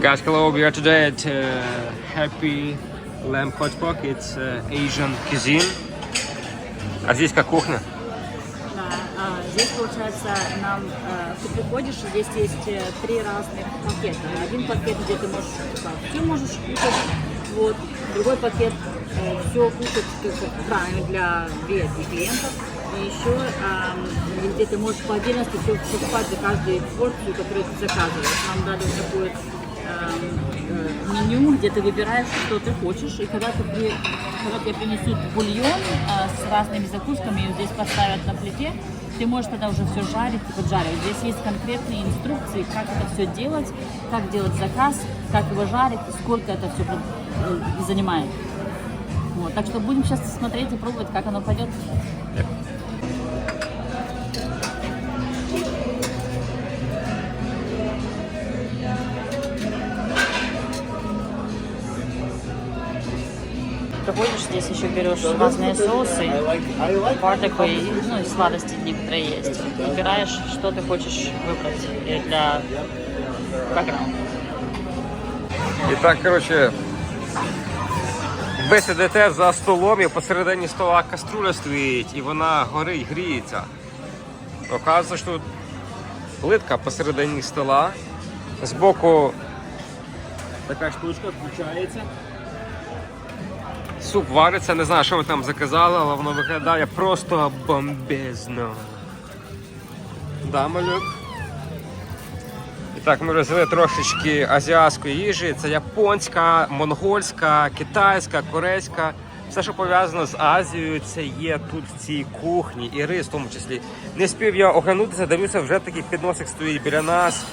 Guys, hello. We are today at uh, Happy Lamb Hot Pot. It's uh, Asian cuisine. Азийская кухня. Да, а, здесь получается нам э, ты приходишь, здесь есть э, три разных пакета. Один пакет, где ты можешь все можешь кушать, вот. Другой пакет все кушать только правильно для VIP клиентов. И еще ам, где ты можешь по отдельности все покупать за каждую порцию, которую ты заказываешь. Нам дали вот э, меню, где ты выбираешь, что ты хочешь, и когда, при- когда тебе принесут бульон а, с разными закусками, и здесь поставят на плите, ты можешь тогда уже все жарить и поджаривать. Здесь есть конкретные инструкции, как это все делать, как делать заказ, как его жарить, сколько это все занимает. Вот, так что будем сейчас смотреть и пробовать, как оно пойдет. Приходишь, здесь еще берешь разные соусы, бар такой, ну и сладости некоторые есть. Выбираешь, что ты хочешь выбрать э, для программы. І так, коротше, ви сидите за столом і посередині стола каструля стоїть, і вона горить, гріється. Оказується, що тут плитка посередині стола. Збоку така штучка включається. Суп вариться, не знаю, що ви там заказали, але воно виглядає просто бомбезно. Да, малюк? І так, ми розвели трошечки азіатської їжі. Це японська, монгольська, китайська, корейська. Все, що пов'язано з Азією, це є тут в цій кухні, і рис в тому числі. Не спів я оглянутися, дивлюся, вже такий підносик стоїть біля нас.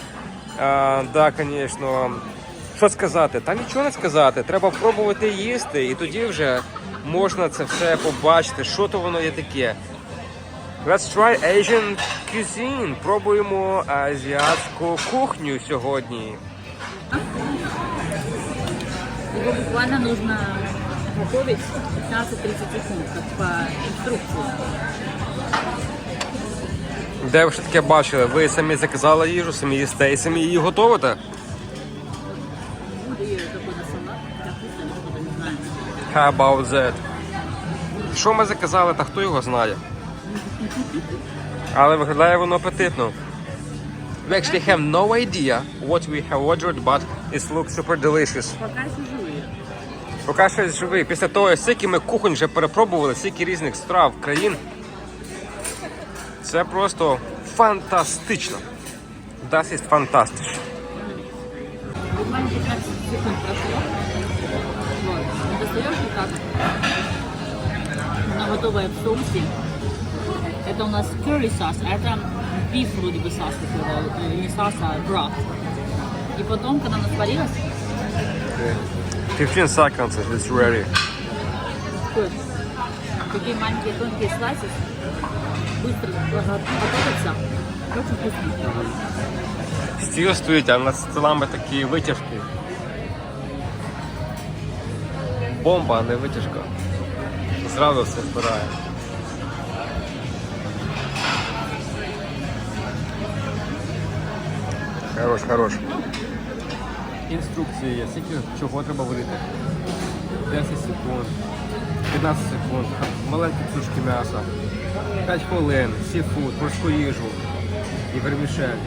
А, да, звісно. Що сказати? Та нічого не сказати. Треба пробувати їсти, і тоді вже можна це все побачити, що то воно є таке. Let's try Asian cuisine. Пробуємо азіатську кухню сьогодні. Его буквально нужно готовить 15-30 секунд, как по инструкции. Де ви ще таке бачили? Ви самі заказали їжу, самі їсте і самі її готовите? How about that? Що ми заказали, та хто його знає? Але виглядає воно апетитно. We actually have no idea what we have ordered, but it looks super delicious. Пока сижу ее. Поки що живий. Після того, скільки ми кухонь вже перепробували, стільки різних страв, країн. Це просто фантастично. Das ist fantastisch так. Она готовая в соусе. Это у нас curry сос, а это beef вроде бы сос какой-то, э, не сос, а broth. И потом, когда она сварилась, 15 seconds, it's ready. такой, такие маленькие тонкие слайсы, быстро готовятся. Очень вкусно. Стіл стоїть, а над столами такі витяжки. Бомба, а не витяжка. Зразу все збирає. Хорош, хорош. Інструкції є, скільки чого треба варити. 10 секунд, 15 секунд, маленькі кусочки м'яса, 5 хвилин, сіфуд, морську їжу і вермішель.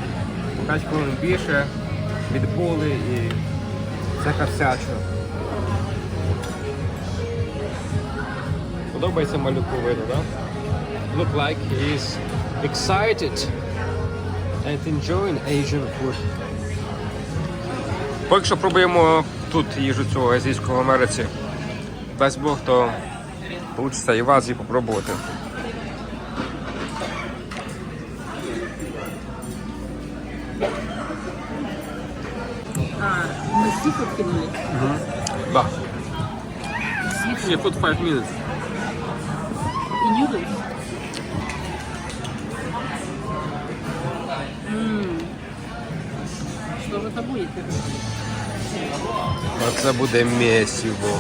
5 хвилин більше, відболи і всяка всячина. Подобається малюку видно, так? Look like he's excited and enjoying Asian food. Поки що пробуємо тут їжу цього азійського в Америці. Дасть Бог, то вийде і в Азії попробувати. Мы сифуд кинули. Да. Seafood 5 minutes. М. Что же это будет? Оце буде месиво.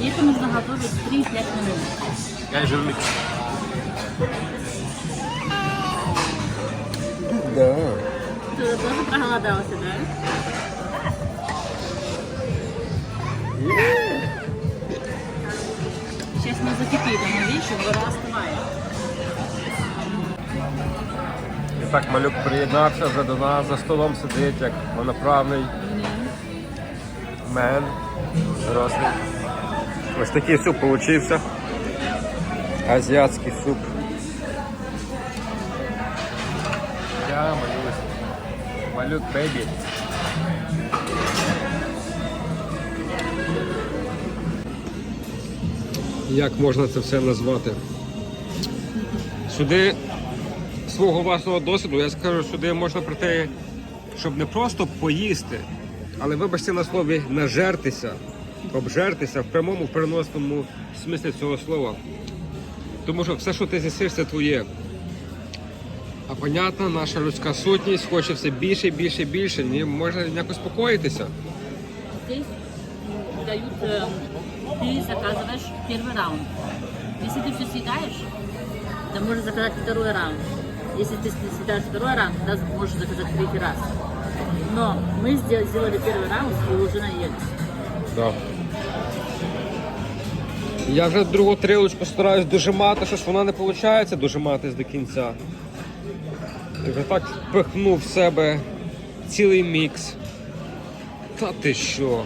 И это нужно готовить 3-5 минут. Я же мікс. Да. Проголодался, да? Так малюк приєднався вже до нас, за столом сидить, як повноправний мен, зрослий. Ось такий суп получився. Азіатський суп. Я малюсь. Малюк бебі. Як можна це все назвати? Сюди свого власного досвіду, я скажу, сюди можна прийти, щоб не просто поїсти, але вибачте на слові нажертися, обжертися в прямому в переносному смислі цього слова. Тому що все, що ти з'їсиш, це твоє. А понятно, наша людська сутність хоче все більше, більше, більше. Ні, можна якось спокоїтися. Здесь м, дают, э, ты заказываешь первый раунд. Если ты все съедаешь, то можешь заказать второй раунд. Если ты съедаешь второй раунд, тогда можешь заказать третий раз. Но мы сделали, сделали первый раунд и уже наелись. Да. Я вже другу трилочку стараюсь дожимати, щось вона не виходить дожиматись до кінця. І вже так впихнув в себе цілий мікс. Та ти що?